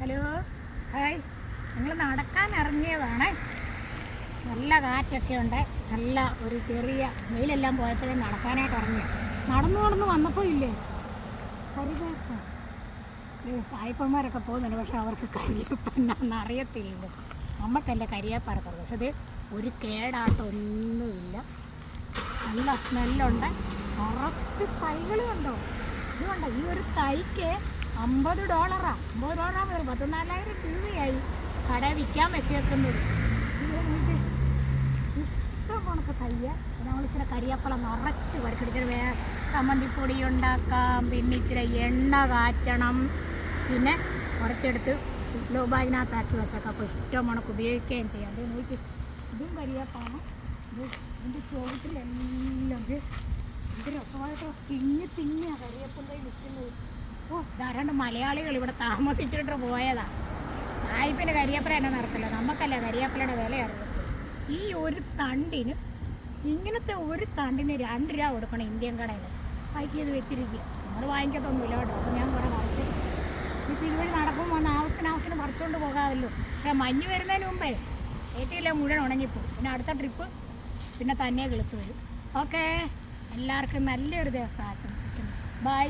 Hello. Hi. ഞങ്ങൾ നടക്കാൻ ഇറങ്ങിയതാണേ. നല്ല കാറ്റൊക്കെ ഉണ്ട്. നല്ല ഒരു ചെറിയ വെയിലെല്ലാം പോയപ്പോഴേ നടക്കാനായിട്ട് ഇറങ്ങി നടന്നു നടന്ന് വന്നപ്പോൾ ഇല്ലേ? കരിവേപ്പ സായിപ്പന്മാരൊക്കെ പോകുന്നുണ്ട്. പക്ഷെ അവർക്ക് കരിയപ്പെന്നാന്ന് അറിയത്തില്ല നമുക്കല്ല കരിവേപ്പ അറക്കുന്നത് പക്ഷെ ഇത് ഒരു കേടാട്ടൊന്നുമില്ല നല്ല സ്മെല്ലുണ്ട്. കുറച്ച് തൈകളും ഉണ്ടോ? അതുകൊണ്ടോ ഈ ഒരു തൈക്ക് അമ്പത് ഡോളറാ. അമ്പത് ഡോളറാ മുതൽ പത്തിനാലായിരം രൂപയായി. കട വിൽക്കാൻ വെച്ചേക്കുന്നത്. ഇഷ്ടം കണക്ക് തയ്യ നമ്മൾ ഇച്ചിരി കരിയപ്പളം നിറച്ച് വരക്കിടിച്ചിട്ട് വേ ചമ്മന്തിപ്പൊടി ഉണ്ടാക്കാം. പിന്നെ ഇച്ചിരി എണ്ണ കാച്ചണം. പിന്നെ കുറച്ചെടുത്ത് സിപ്ലോ ബാഗിനകത്താക്കി വെച്ചേക്കാം. അപ്പോൾ ഇഷ്ടം കണക്ക് ഉപയോഗിക്കുകയും ചെയ്യാം. അത് നോക്കി. ഇതും കരിയപ്പാണ് ഇത് ഇതിന്റെ ചോട്ടിലെല്ലാം ഇത് രസമായിട്ട്. തിങ്ങി തിങ്ങിയാണ് കരിയപ്പന്റെ നിൽക്കുന്നത്. ഓ ധാരാളം മലയാളികൾ ഇവിടെ താമസിച്ചിട്ട് പോയതാ. സായിപ്പിന് കരിയപ്പല എന്നെ നടത്തില്ല നമുക്കല്ല കരിയപ്പലയുടെ വില ഈ ഒരു തണ്ടിന് ഇങ്ങനത്തെ ഒരു തണ്ടിന് രണ്ട് രൂപ കൊടുക്കണം ഇന്ത്യൻ കടയിൽ. പാക്ക് ചെയ്ത് വെച്ചിരിക്കുക. നമ്മൾ വാങ്ങിക്കത്തൊന്നുമില്ല കേട്ടോ. അപ്പോൾ ഞാൻ കുറേ പറിച്ചു ഇപ്പം ഇതുവഴി നടക്കുമ്പോൾ വന്ന് ആവശ്യത്തിന് ആവശ്യത്തിന് പറിച്ചുകൊണ്ട് പോകാമല്ലോ. പക്ഷേ മഞ്ഞ് വരുന്നതിന് മുമ്പേ ഏറ്റവും മുഴുവൻ ഉണങ്ങിപ്പോകും. പിന്നെ അടുത്ത ട്രിപ്പ് പിന്നെ തന്നെ കിളുത്ത് വരും. ഓക്കേ. എല്ലാവർക്കും നല്ലൊരു ദിവസം ആശംസിക്കുന്നു. ബൈ.